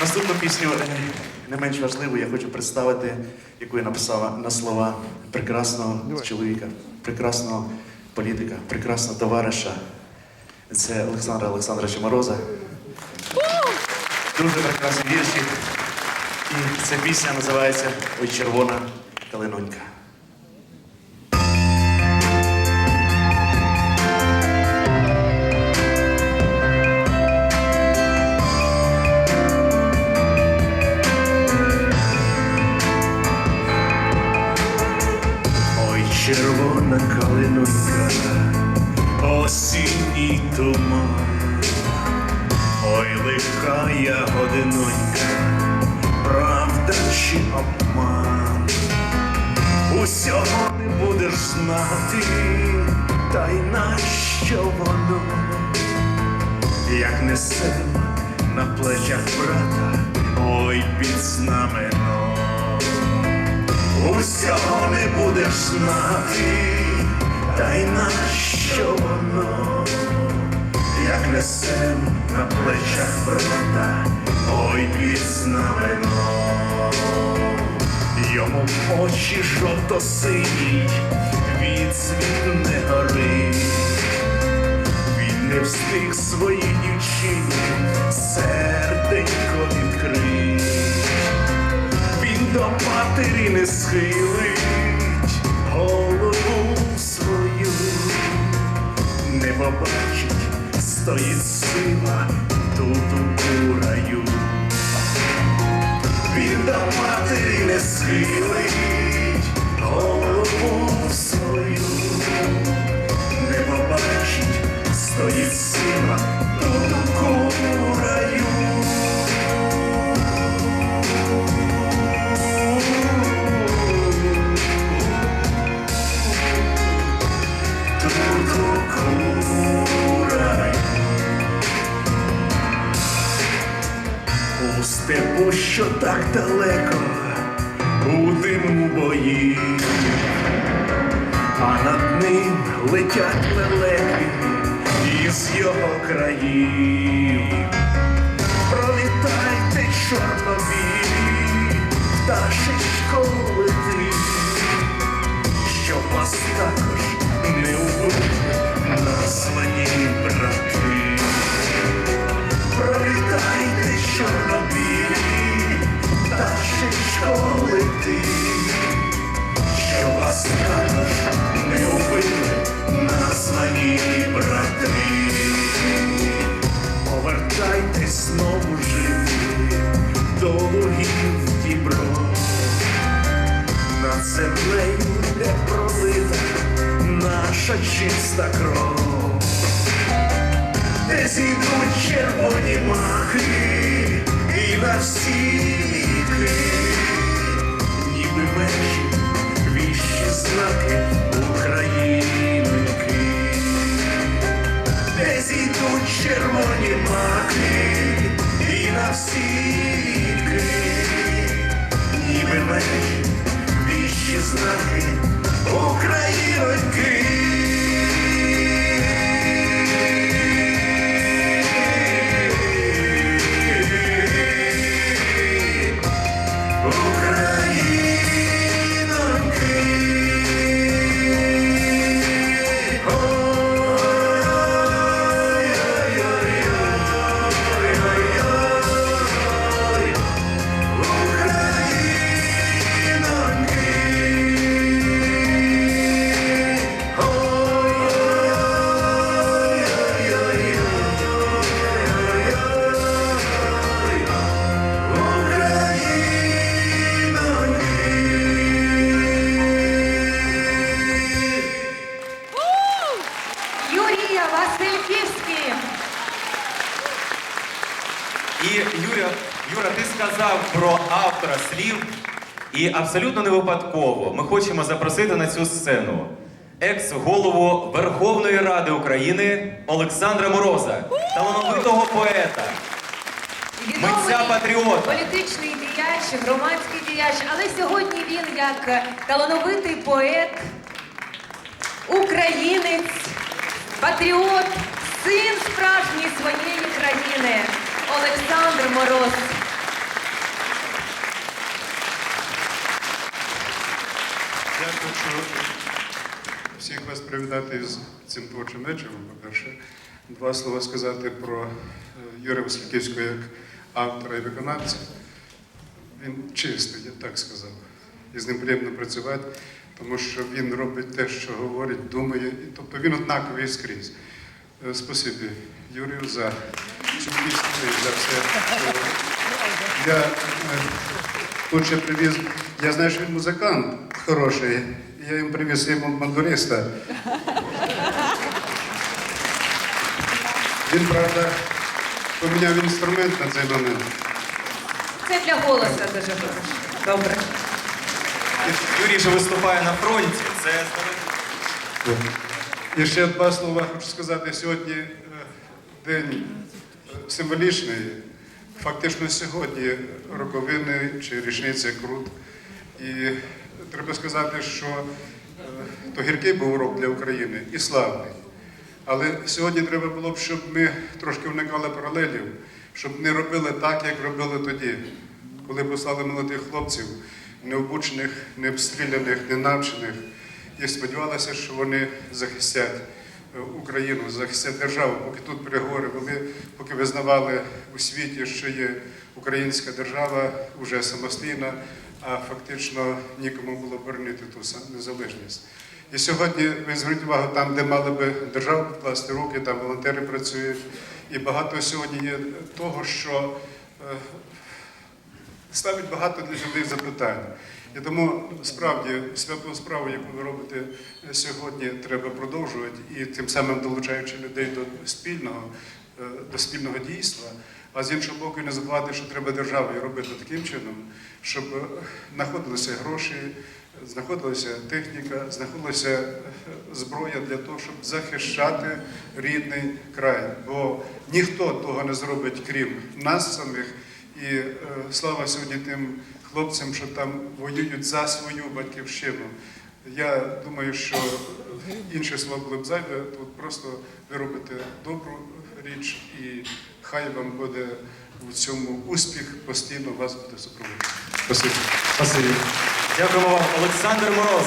Наступну пісню е, не менш важливу я хочу представити, яку я написала на слова прекрасного чоловіка, прекрасного політика, прекрасного товариша. Це Олександра Олександровича Мороза. Дуже прекрасні вірші. І ця пісня називається Ой червона калинонька. Осінній туман, ой, лиха ягодинонька, правда чи обман, усього не будеш знати, та й нащо воно, як несем на плечах брата, ой, під знамено. Усього не будеш знати, та й нащо воно, як несем на плечах брата, ой під знамено. Йому очі жовто синій, від світ не горить. Він не встиг своїй дівчині серденько відкрить. Він до матері не схилить стоїть сила тут у раю. Він до матері не схилить так далеко, у диму бої, а над ним летять лелеки із його країв. Пролітайте чорнобілі, пташечко пролита наша чиста кров. Де зійдуть червоні махи і на всі віки, І Юра, ти сказав про автора слів, і абсолютно не випадково ми хочемо запросити на цю сцену екс-голову Верховної Ради України Олександра Мороза, талановитого поета. Відомий Митця патріота. політичний діяч, громадський діяч, але сьогодні він як талановитий поет, українець, патріот, син справжньої своєї країни Мороз. Я хочу всіх вас привітати з цим творчим вечором, по-перше, два слова сказати про е, Юрія Васильківського як автора і виконавця. Він чистий, я так сказав. І з ним приємно працювати, тому що він робить те, що говорить, думає. Тобто він однаковий скрізь. Е, спасибі, Юрію, за цю за все. Я е, тут ще привіз, я знаю, що він музикант хороший. Я їм привіз йому мандуриста. Він, правда, поміняв інструмент на цей момент. Це для голоса дуже хорошо. Добре. Юрій же виступає на фронті. Це здоров'я. І ще два слова хочу сказати. Сьогодні е, день символічний. Фактично сьогодні роковини чи річниця Крут. І треба сказати, що е, то гіркий був урок для України і славний. Але сьогодні треба було б, щоб ми трошки вникали паралелів, щоб не робили так, як робили тоді, коли послали молодих хлопців, необучених, не обстріляних, не навчених, і сподівалися, що вони захистять Україну, захистять державу, поки тут переговори вели, поки визнавали у світі, що є українська держава вже самостійна, а фактично нікому було боронити ту незалежність. І сьогодні ви зверніть увагу, там, де мали би держава підкласти руки, там волонтери працюють. І багато сьогодні є того, що е, ставить багато для людей запитань. І тому справді святу справу, яку ви робите сьогодні, треба продовжувати і тим самим долучаючи людей до спільного, е, до спільного дійства. А з іншого боку, не забувати, що треба державою робити таким чином, щоб е, знаходилися гроші, знаходилася техніка, знаходилася е, зброя для того, щоб захищати рідний край. Бо ніхто того не зробить, крім нас самих. І е, слава сьогодні тим хлопцям, що там воюють за свою батьківщину. Я думаю, що інші слова були б зайве. Тут просто ви робите добру річ, і хай вам буде в цьому успіх постійно вас буде супроводжувати. Спасибі. Дякуємо вам, Олександр Мороз.